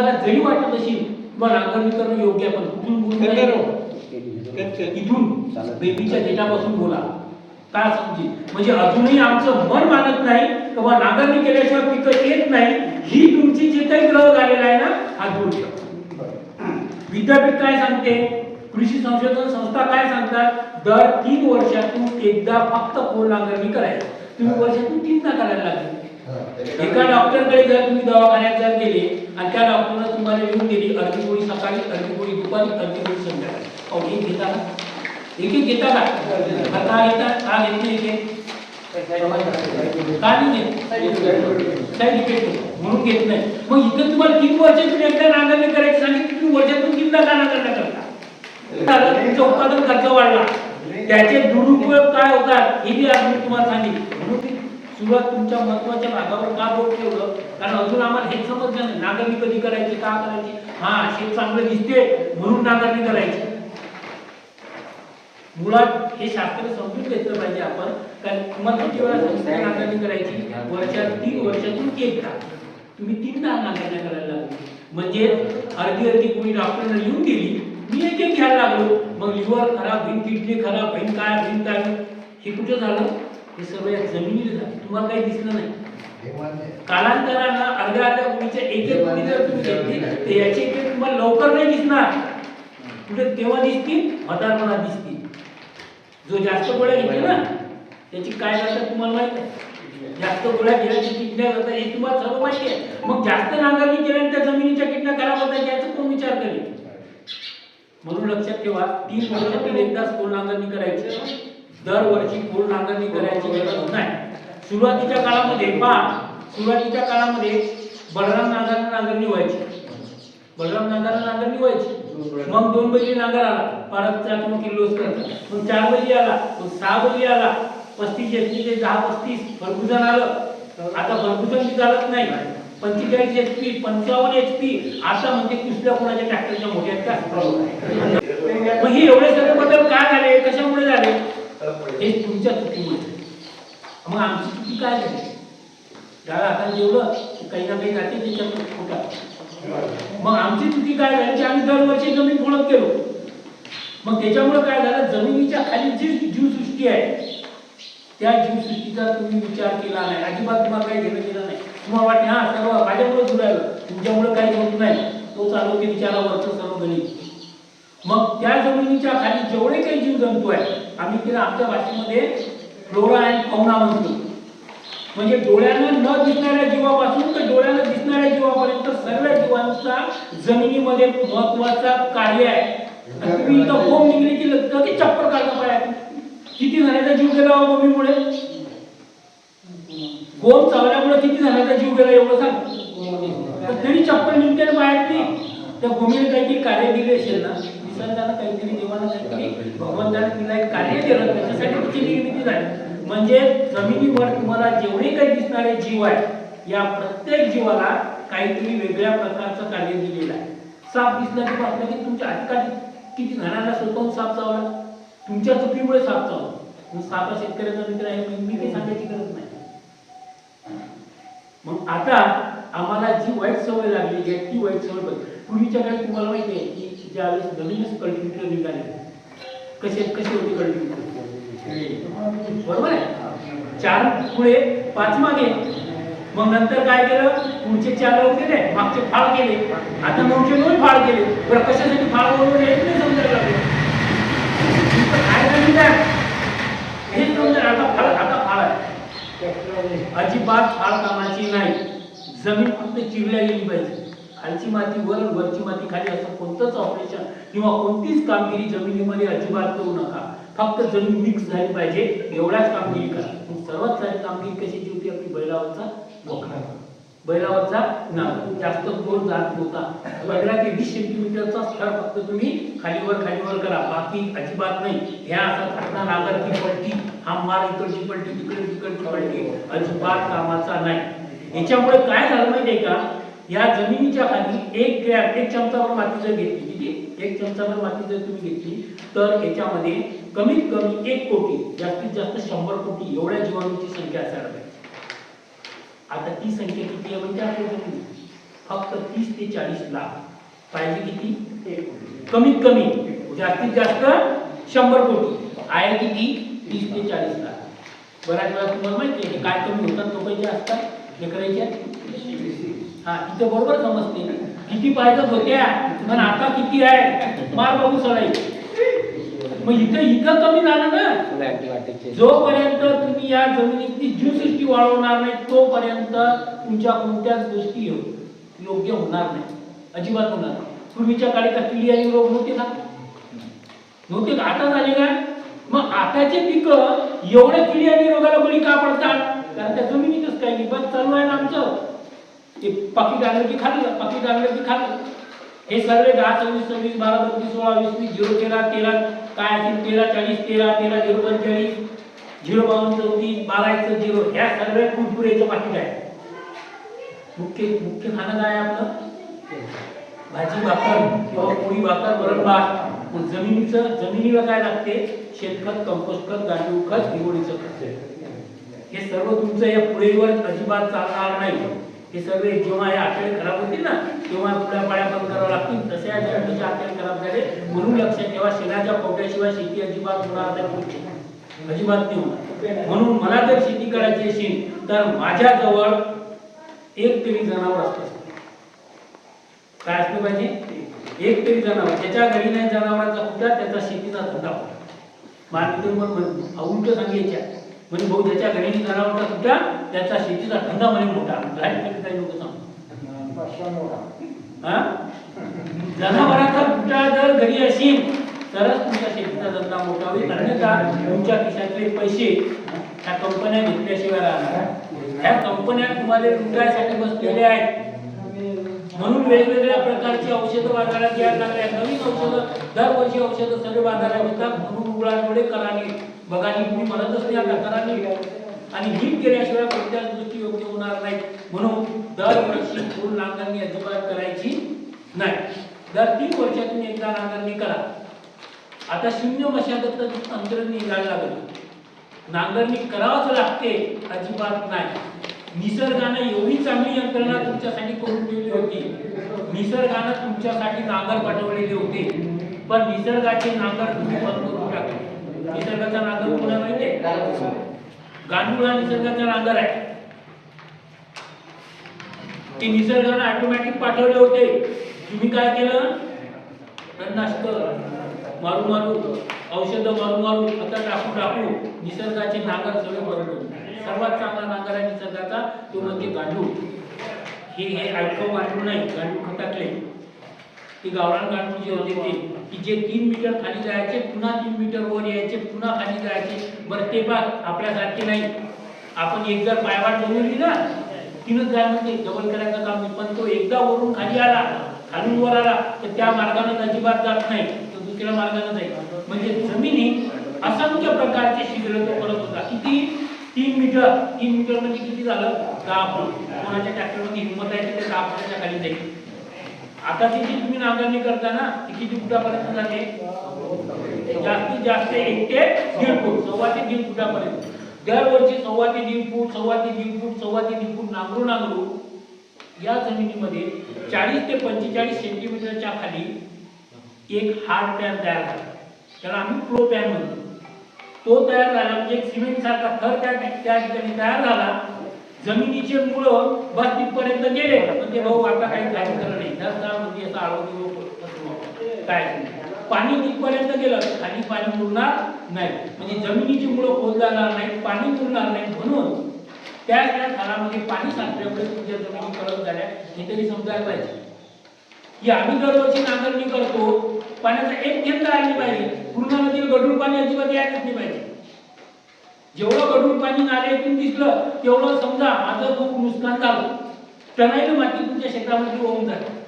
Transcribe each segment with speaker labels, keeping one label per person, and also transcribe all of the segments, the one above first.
Speaker 1: तुम्हाला जरी वाटत असेल किंवा नांगरणी करणं योग्य आहे पण कुठून? इथून. बेबीच्या देठापासून बोला. काय समजी म्हणजे? अजूनही आमचं मन मानत नाही किंवा नांगरणी केल्याशिवाय पिकं येत नाही. ही तुमची जे काही ग्रह झालेला आहे ना हा दूर ठेवा. विद्यापीठ काय सांगते? कृषी संशोधन संस्था काय सांगतात? दर तीन वर्षातून एकदा फक्त खोल नांगरणी करायची. तुम्ही वर्षातून तीनदा करायला लागले. एका डॉक्टरकडे जर तुम्ही दवाखान्यात जर गेले आणि त्या डॉक्टरनं तुम्हाला लिहून दिली अर्धी गोळी सकाळी अर्धी गोळी दुपारी अर्धी गोळी संध्याकाळी. अहो एक घेता ना एक एक घेता का? का घेता का घेत? नाही एक का नाही. साईड इफेक्ट म्हणून घेत नाही. मग इथं तुम्हाला किती वर्षातून एकदा नांगरणी करायची सांगितली? तुम्ही वर्षातून तीनदा का नांगरणी करता. तुमचा उत्पादन खर्च वाढला. त्याचे दुरुपयोग काय होतात? हे बी आज मी तुम्हाला सांगितलं म्हणून किंवा सुरुवात तुमच्या महत्त्वाच्या भागावर का बोट ठेवलं? कारण अजून आम्हाला हे समजलं नाही. नागरणी कधी करायची का करायची? हा शेत चांगलं दिसते म्हणून नागरणी करायची. मुळात हे शास्त्र समजून घेतलं पाहिजे आपण. कारण तुम्हाला किती वेळा सांगितलं करायची? वर्षात तीन वर्षातून एकदा. तुम्ही तीनदा नागरण्या करायला लागली. म्हणजे अर्धी अर्धी कोणी डॉक्टरने लिहून दिली मी एक एक घ्यायला लागलो. मग लिव्हर खराब होईल किडनी खराब होईल काय होईल काय हे कुठं झालं? हे सर्व या जमिनीला झालं. तुम्हाला काही दिसलं नाही. कालांतरानं अर्ध्या अर्ध्या गुणीच्या एक एक गुणी जर तुम्ही घेतली तर याचे इफेक्ट तुम्हाला लवकर नाही दिसणार. कुठे तेव्हा दिसतील? म्हातारपणात दिसतील. जो जास्त गोळ्या घेते ना त्याची काय जातात तुम्हाला माहीत आहे? जास्त गोळ्या गेल्याची किडण्या जातात हे तुम्हाला सर्व माहिती आहे. मग जास्त नांगरणी केल्यानंतर जमिनीच्या किडण्या खराब होतात याचा कोण विचार करेल? म्हणून लक्षात ठेवा तीन वर्षातून एकदाच कोण नांगरणी करायची? दरवर्षी कोण नांगरणी सुरुवातीच्या काळामध्ये पहा सुरुवातीच्या काळामध्ये बलराम नांगरला नांगरणी व्हायची बलराम नांगरला नांगरणी व्हायची मग दोन बैली नांगर आला. परत चार मग किल्लोस करतात. मग चार बैली आला. मग सहा बैली आला. पस्तीस एच ते दहा पस्तीस. फर्गुजन आलं. आता फर्गुजन बी चालत नाही. पंचेचाळीस एच पी पंचावन्न एच पी आता म्हणजे कुठल्या कोणाच्या ट्रॅक्टरच्या मोठ्या आहेत का? मग हे एवढे सगळे बदल काय झाले? कशामुळे झाले? हे तुमच्या चुकीमुळे. मग आमची चुकी काय झाली? त्याला आता जेवढं काही ना काही जाते त्याच्यात खोटा मग आमची चुकी काय झाली? की आम्ही दरवर्षी जमीन फोडत गेलो. मग त्याच्यामुळे काय झालं? जमिनीच्या खाली जी जीवसृष्टी आहे त्या जीवसृष्टीचा तुम्ही विचार केला नाही. अजिबात तुम्हाला काही घेणं केलं नाही. तुम्हाला वाटते हा सर्व माझ्यामुळे जुळालं. तुमच्यामुळे काही होत नाही. तो चालू की विचारावरचं सर्व गणित. मग त्या जमिनीच्या खाली जेवढे काही जीव जंतू आहेत आम्ही तिला आमच्या भाषेमध्ये फ्लोरा अँड फौना म्हणतो. म्हणजे डोळ्यानं न दिसणाऱ्या जीवापासून तर डोळ्यानं दिसणाऱ्या जीवापर्यंत सर्व जीवांचा जमिनीमध्ये महत्त्वाचा कार्य आहे. तुम्ही इथं होम निघली की लगेच चप्पल काढता पाय. किती जणांचा जीव गेला हो मम्मीमुळे गोम चावल्यामुळे किती जणांचा जीव गेला एवढं सांग. तर तरी चप्पल निघते ना बाहेर त्या गोमीने काहीतरी कार्य दिले असेल ना निसर्गानं काहीतरी देवानं काहीतरी भगवंताने तिला एक कार्य केलं त्याच्यासाठी तिची निर्मिती झाली. म्हणजे जमिनीवर तुम्हाला जेवढे काही दिसणारे जीव आहेत या प्रत्येक जीवाला काहीतरी वेगळ्या प्रकारचं कार्य दिलेलं आहे. साप दिसला की पाहिजे की तुमच्या अधिकारी किती जणांना स्वतःहून साप चावला. तुमच्या चुकीमुळे साप चावला. मग साप शेतकऱ्याचा मित्र आहे मी- काही सांगायची गरज नाही. मग आता आम्हाला जी वाईट सवय लागलेली आहे ती वाईट सवय पूर्वीच्या काळी तुम्हाला माहिती आहे की ज्यावेळेस नवीनच कल्टिवेटर निघाले. कसे कसे होते कल्टिव्हेटर बरोबर आहे? चार पुढे पाच मागे. मग नंतर काय केलं? पुढचे चार लोक केले मागचे फाळ केले. आता नऊशे नऊ फाळ केले. बरं कशासाठी फाळ वळून येत नाही समजायला लागले काय झालं काय हेच समजा आता फाळ आता फाळ आहे. अजिबात फाळ कामाची नाही. जमीन फक्त चिरल्या गेली पाहिजे. खालची माती वर वरची माती खाली असं कोणतंच ऑपरेशन किंवा कोणतीच कामगिरी जमिनीमध्ये अजिबात करू नका. फक्त जमीन मिक्स झाली पाहिजे एवढ्याच कामगिरी करा. सर्वात सारी कामगिरी कशी होती आपली? बैलावरचा बैलावरचा ना जास्त खोल जात नव्हता. पंधरा ते वीस सेंटीमीटरचा स्तर फक्त तुम्ही खालीवर खालीवर करा. बाकी अजिबात नाही. ह्या असा घटना नागरची पलटी हा मार इकडची पलटी तिकडे तिकडची पलटी अजिबात कामाचा नाही. याच्यामुळे काय झालं माहितीये का? या जमिनीच्या खाली एक ग्रॅम एक चमचाभर माती जर घेतली किती एक चमचाभर माती जर तुम्ही घेतली तर याच्यामध्ये कमीत कमी एक कोटी जास्तीत जास्त शंभर कोटी एवढ्या जीवाणूंची संख्या असायला पाहिजे आता ती संख्या किती आहे म्हणजे आपल्याला फक्त तीस ते चाळीस लाख. पाहिजे किती? कमीत कमी जास्तीत जास्त शंभर कोटी. आहे किती? तीस ते चाळीस लाख. बऱ्याच वेळा तुम्हाला माहिती आहे की काय कमी होतात लोकांचे असतात. हे करायचे? हा इथे बरोबर समजते. किती पाहिजेत होत्या पण आता किती आहे? मार बाबू सराई मग इथं इथं कमी झालं ना? जोपर्यंत तुम्ही या जमिनीची जीवसृष्टी वाढवणार नाही तोपर्यंत तुमच्या कोणत्याच गोष्टी योग्य होणार नाही. अजिबात होणार नाही. पूर्वीच्या काळी का किडी आणि रोग नव्हते का नव्हते. का आता झाले का मग आताचे पिक एवढ्या किडी आणि रोगाला बळी का पडतात कारण त्या जमिनीतच काही नाही बस चालू आहे ना आमचं ते पाकिट आणलं की खाल्लं पाकिट आणलं की खाल्लं हे सर्व दहा सव्वीस सव्वीस बारा बत्तीस सोळा वीस वीस झिरो तेरा तेरा काय असेल तेरा चाळीस तेरा तेरा झिरो पंचेचाळीस झिरो बावन्न चौतीस बारा एकशे झिरो ह्या सर्व कुरकुरेचं पाकिट आहे. मुख्य मुख्य खाणं काय आपलं? भाजी भाकर किंवा पोळी भाकर वरण भात मग जमिनीचं जमिनीला काय लागते? शेणखत कंपोस्ट खत गांडूळ खत हिवळीचं खत. हे सर्व तुमचं या पुढेवर अजिबात चालणार नाही. हे सर्व जेव्हा हे आतडे खराब होतील ना तेव्हा पुढ्या पाड्या बंद करावं लागतील. तसे या जमिनीचे आतडे खराब झाले. म्हणून लक्षात ठेवा शेणाच्या पोट्याशिवाय शेती अजिबात होणार नाही. अजिबात नाही होणार. म्हणून मला जर शेती करायची असेल तर माझ्याजवळ एक तरी जनावर असतं. काय असलं पाहिजे? एक तरी जनावर. त्याच्या घरी नाही जनावरांचा कुठला त्याचा शेतीचा धंदा होता. मार्केटिंग मग उलट सांगायच्या म्हणजे भाऊ त्याच्या घरी जनावरांचा जनावरचा कुठला त्याचा शेतीचा धंदा म्हणजे मोठा. राहील काही लोक हा? जनावरांचा कुठा जर घरी असेल तरच तुमच्या शेतीचा धंदा मोठा होईल. अन्यथा तुमच्या खिशातले पैसे ह्या कंपन्या घेतल्याशिवाय राहणार ह्या कंपन्या तुम्हाला लुटायसाठी बसलेल्या आहेत. म्हणून वेगवेगळ्या प्रकारची औषधं बाजारात यायला लागल्या नवीन औषधं दरवर्षी औषधं सर्व बाजारात येतात. म्हणून रुग्णांमुळे कराने. बघा मी म्हणतच नाही आता कराने. आणि नीट केल्याशिवाय कोणत्याच गोष्टी योग्य होणार नाहीत म्हणून दरवर्षी फुल नांगरणी अजिबात करायची नाही. दर तीन वर्षातून एकदा नांगरणी करा. आता शून्य मशागत तंत्रज्ञ निघायला लागलं. नांगरणी करावंच लागते अजिबात नाही. निसर्गानं एवढी चांगली यंत्रणा तुमच्यासाठी करून ठेवली होती. निसर्गानं तुमच्यासाठी नांगर पाठवलेले होते. पण निसर्गाचे नांगर तुम्ही बंद करून टाकले. निसर्गाचा नांगर कोणा माहितीये गांडूळ हा निसर्गाचा नांगर आहे. ते निसर्गानं ऑटोमॅटिक पाठवले होते. तुम्ही काय केलं? तणनाशक मारू मारू औषध मारू मारू आता टाकू टाकू निसर्गाचे नांगर सगळे बंद सर्वात चांगला नांगर आहे निसर्गाचा तो म्हणजे गांडूळ. हे हे ऐकव गांडूळ नाही गांडूळ खतातले. ते गावरान गांडूळ जे होते ते की जे तीन मीटर खाली जायचे पुन्हा तीन मीटर वर यायचे पुन्हा खाली जायचे. बरं ते बाग आपल्यासारखे नाही. आपण एक जर पायवाट बनवली ना तीनच जाय म्हणजे डबल करायचं काम नाही. पण तो एकदा वरून खाली आला खालून वर आला तर त्या मार्गाने अजिबात जात नाही. तर दुसऱ्या मार्गाने जाईल. म्हणजे जमिनी असंख्य प्रकारचे शिबिर तो करत होता. किती? तीन मीटर तीन मीटर म्हणजे किती झालं? दहा फूट. कोणाच्या ट्रॅक्टरमध्ये हिंमत आहे ते दहा फुटाच्या खाली जाईल. आता तिची तुम्ही नांगरणी करता ना ती किती फुटापर्यंत जाते जास्तीत जास्त एक ते दीड फूट सव्वा ते दीड फुटापर्यंत. दरवर्षी सव्वा ते दीड फूट सव्वा ते दीड फूट सव्वा ते दीड फूट नांगरू नांगरू या जमिनीमध्ये चाळीस ते पंचेचाळीस सेंटीमीटरच्या खाली एक हार्ड पॅन तयार झाला. त्याला आम्ही प्रो पॅन म्हणतो. तो तयार झाला म्हणजे एक सिमेंट सारखा थर त्या त्या ठिकाणी तयार झाला. जमिनीचे मुळ बस तिथपर्यंत गेले पण ते भाऊ आता काही काही करत नाही. दस म्हणजे असं आरोग्य काय पाणी तिथपर्यंत गेलं खाली पाणी उरणार नाही. म्हणजे जमिनीची मुळं खोल जाणार नाही पाणी उरणार नाही म्हणून त्या त्या थरामध्ये पाणी साचल्यामुळे तुमच्या जमिनी कडक झाल्या. हे तरी समजायला पाहिजे. की आम्ही दरवर्षी नांगरणी करतो पाण्याचा एक थेंब आली पाहिजे पूर्ण नदीला गढूळ पाणी अजिबात यायलाच नाही पाहिजे. जेवढं गढूळ पाणी नाल्यातून दिसलं तेवढं समजा माझं खूप नुकसान झालं. टनाईनं माती तुमच्या शेतामध्ये होऊन जाते.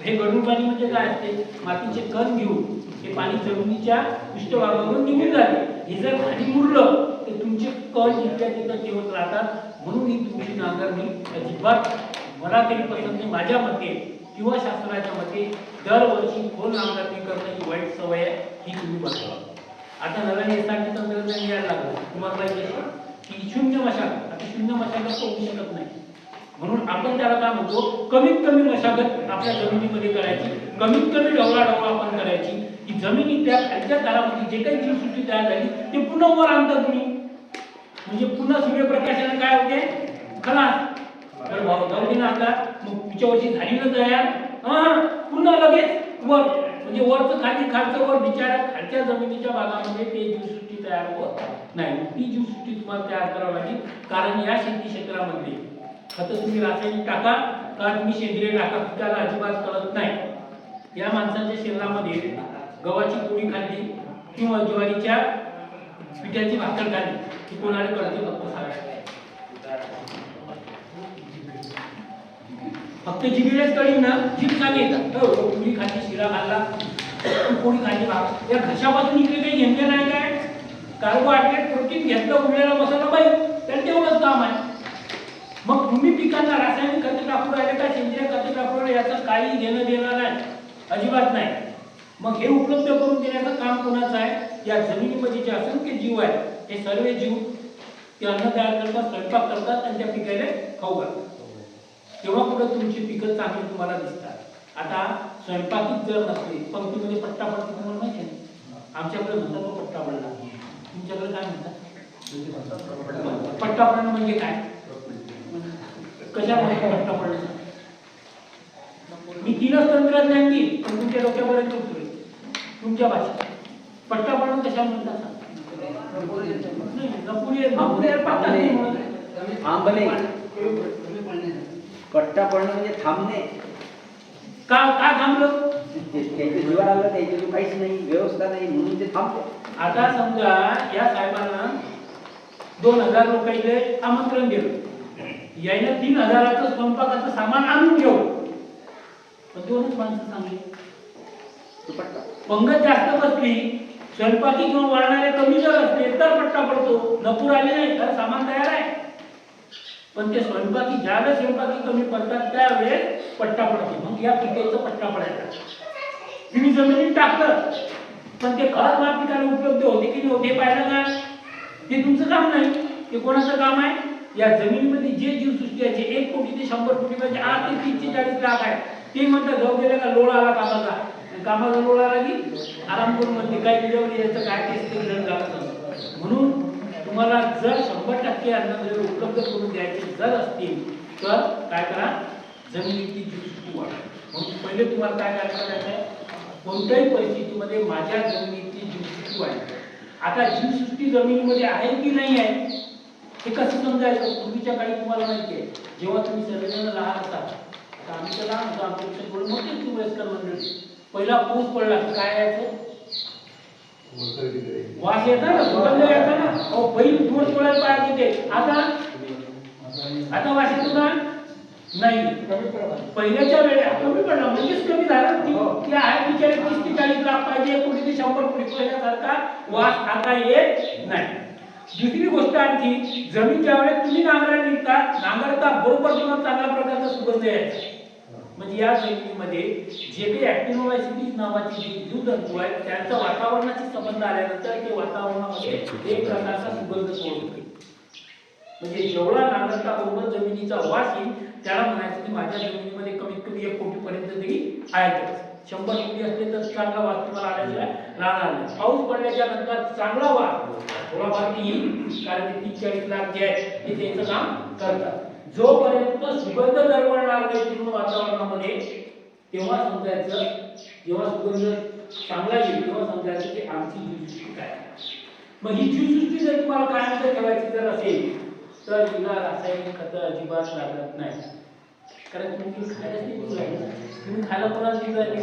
Speaker 1: हे गडून पाणी म्हणजे काय असते? मातीचे कण घेऊन हे पाणी जमिनीच्या पृष्ठभागावरून निघून जाते. हे जर खाली मुरलं तर तुमचे कण जिथल्या तिथं ठेवत राहतात. म्हणून ही तुमची नांगरणी अजिबात मला तरी पसंत नाही. माझ्या मते किंवा शास्त्राच्या मते दरवर्षी खोल नांगरणी करणं ही वाईट सवय आहे ही तुम्ही बघा. आता नव्याने एसआरटी तंत्रज्ञान यायला लागलं. तुम्हाला माहिती आहे की शून्य मशागत. आता शून्य मशागत होऊ शकत नाही. म्हणून आपण त्याला काय म्हणतो? कमीत कमी मशागत आपल्या जमिनीमध्ये करायची. कमीत कमी ढवळाढवळ आपण करायची. की जमिनी त्या खालच्या तारामध्ये जे काही जीवसृष्टी तयार झाली ते पुन्हा वर आणता तुम्ही. म्हणजे पुन्हा सूर्यप्रकाशाने काय होते? खलास. तर भाऊ जाऊ दे ना आता. मग पुढच्या वर्षी झाली ना तयार? हा? पुन्हा लगेच वर. म्हणजे वरचं खाली खालचं वर बिचारा खालच्या जमिनीच्या भागामध्ये ते जीवसृष्टी तयार होत नाही ती जीवसृष्टी तुम्हाला तयार करावी लागेल. कारण या शेती क्षेत्रामध्ये खत तुम्ही रासायनिक टाका का तुम्ही सेंद्रिय टाका पिकाला अजिबात कळत नाही. या माणसाच्या शरीरामध्ये गव्हाची पोळी खाल्ली किंवा ज्वारीच्या पिठाची भाकर खाल्ली की कोणाला कळते? फक्त सांगा फक्त जिभेलाच कळीन ना जीभ सांगे हो, हो तुम्ही खाली शिरा खाल्ला कोणी खाली भाकर या घशापासून इकडे काही घेणं नाही काय? कार्बोहायड्रेट प्रोटीन घेतलं उरलेला मसाला बाई? तर तेवढंच काम आहे. मग तुम्ही पिकांना रासायनिक खते टाकू राहिले का? सेंद्रिय खते टाकू राहिले? याचं काही घेणं देणं नाही. अजिबात नाही. मग हे उपलब्ध करून देण्याचं काम कोणाचं आहे? या जमिनीमध्ये जे असंख्य जीव आहेत हे सर्व जीव ते अन्न तयार करतात स्वयंपाक करतात आणि त्या पिकाला खाऊ घालतात. तेव्हा कुठं तुमची पिकं चांगली तुम्हाला दिसतात. आता स्वयंपाकीच जर नसले पंक्तीमध्ये पट्टा पडतो तुम्हाला माहिती आहे? आमच्याकडे म्हणतात तो पट्टा पडला तुमच्याकडे काय म्हणतात? पट्टा पडणं म्हणजे काय? कशामध्ये पट्टा पडणं मी तीनच तंत्रज्ञान देईल पण तुमच्या डोक्यापर्यंत उतरेल तुमच्या भाषेत. पट्टा पडणं कशा म्हणतात नपुरी नपुरी पट्टा
Speaker 2: पडणं म्हणजे थांबणे.
Speaker 1: का का थांबलं?
Speaker 2: त्याच्या जीवाला आलं त्याच्यातून काहीच नाही व्यवस्था नाही म्हणून ते थांबतो
Speaker 1: आता समजा या साहेबांना दोन हजार लोकांचे आमंत्रण दिलं. यायला तीन हजाराचं स्वयंपाकाचं सामान आणून घेऊ पण दोनच माणसं
Speaker 2: पट्टा
Speaker 1: पंगत जास्त बसली स्वयंपाकी किंवा वाढणारे कमी जर असले तर पट्टा पडतो. नपूर आले नाही तर सामान तयार आहे. पण ते स्वयंपाकी ज्यावेळेस स्वयंपाकी कमी पडतात त्यावेळेस पट्टा पडते. मग या पिकाचं पट्टा पडायचा. तुम्ही जमिनीत टाकलं. पण ते खरंच मला पिकाला उपलब्ध होते की नाही होते हे पाहिलं का? ते तुमचं काम नाही. ते कोणाचं काम आहे? या जमिनीमध्ये जे जीवसृष्टी आहे जे एक कोटी ते शंभर कोटी म्हणजे आठ ते तीनशे चाळीस लाख आहे. ते म्हणतात जाऊ गेले का लोळ आला कामाचा. आणि कामाचा लोळ आला की आराम करून म्हणते काय केल्यावर याचं काय तेच ते म्हणून तुम्हाला जर शंभर टक्के अन्नद्रव्य म्हणजे उपलब्ध करून द्यायचे जर असतील तर काय करा? जमिनीची जीवसृष्टी वाढ म्हणून पहिले तुम्हाला काय काय करायचं आहे? कोणत्याही परिस्थितीमध्ये माझ्या जमिनीची जीवसृष्टी वाढली आता जीवसृष्टी जमिनीमध्ये आहे की नाही आहे हे कसं समजायचं? पूर्वीच्या काळी तुम्हाला माहिती आहे. जेव्हा तुम्ही सर्वजण लहान असता तर आम्ही तर लहान होतो आमच्यापेक्षा थोडं मोठे वयस्कर मंडळी. पहिला पाऊस पडला काय यायचं? वास येता ना सुगंध येता ना. अहो बैल दोन तोळ्यात पाय तिथे आता? आता वास येतो ना नाही. पहिल्याच्या वेळेला कमी पडला. म्हणजेच कमी झाला. ती ती आहे बिचारे तीस ते चाळीस लाख पाहिजे. कोणी ते शंभर कोटी पहिल्यासारखा वास आता येत नाही. दुसरी गोष्ट आणखी जमीन ज्यावेळेस तुम्ही नांगरायला निघता. नांगरता बरोबर तुम्हाला चांगल्या प्रकारचा सुगंध यायचा. म्हणजे या जमिनीमध्ये जे काही ऍक्टिनोलायसिटीज नावाची जी जीवजंतू आहेत त्यांचा वातावरणाशी संबंध आल्यानंतर ते वातावरणामध्ये एक प्रकारचा सुगंध सोडतो म्हणजे जेवढा नांगरता बरोबर जमिनीचा वास येईल त्याला म्हणायचं की माझ्या जमिनीमध्ये कमीत कमी एक कोटी पर्यंत तरी. आहेतच शंभर कोटी असले तर चांगला वास तुम्हाला आल्याशिवाय राहणार नाही. पाऊस पडल्याच्या नंतर चांगला वास थोडाफार येईल कारण ते तीस चाळीस लाख जे आहेत ते त्यांचं काम करतात. जोपर्यंत सुगंध दरवळणार नाही पूर्ण वातावरणामध्ये तेव्हा समजायचं जेव्हा सुगंध चांगला येईल तेव्हा समजायचं की आमची जीवसृष्टी काय आहे. मग ही जीवसृष्टी जर तुम्हाला कायम ठेवायची जर असेल तर तिला रासायनिक खतं अजिबात लागत नाही. कारण तुम्ही ती देऊ राहिले? तुम्ही खायला कोणाला देऊ राहिले?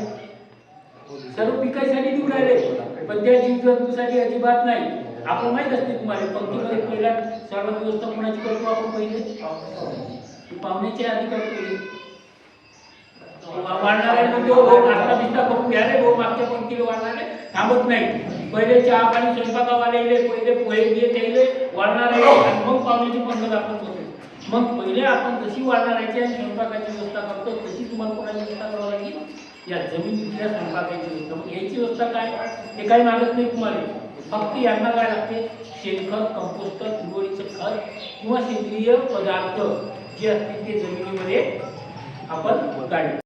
Speaker 1: सर्व पिकासाठी देऊ राहिले. पण त्या जीवजंतूसाठी अजिबात नाही. आपण माहीत असते तुम्हाला पंक्तीमध्ये पहिल्या सर्व व्यवस्था कोणाची करतो आपण पहिले? पाहुण्याची पाहुण्याच्या आधी करतो आहे म्हणजे नाश्ता बिस्ता करून घ्या रे भाऊ मागच्या थांबत नाही. पहिले चहा पाणी स्वयंपाकावाले पहिले पोहे घे त्याले आहे आणि मग पाहुण्याची पंगत आपण करतो मग पहिले आपण जशी वाढणाऱ्याची आणि स्वयंपाकाची व्यवस्था करतो तशी तुम्हाला कोणाची व्यवस्था करावं लागेल? या जमिनीतल्या स्वयंपाकाची व्यवस्था. मग याची व्यवस्था काय? हे काही मागत नाही तुम्हाला. फक्त यांना काय लागते? शेणखत कंपोस्ट हिरवळीचं खत किंवा सेंद्रिय पदार्थ जे असतील ते जमिनीमध्ये आपण काढले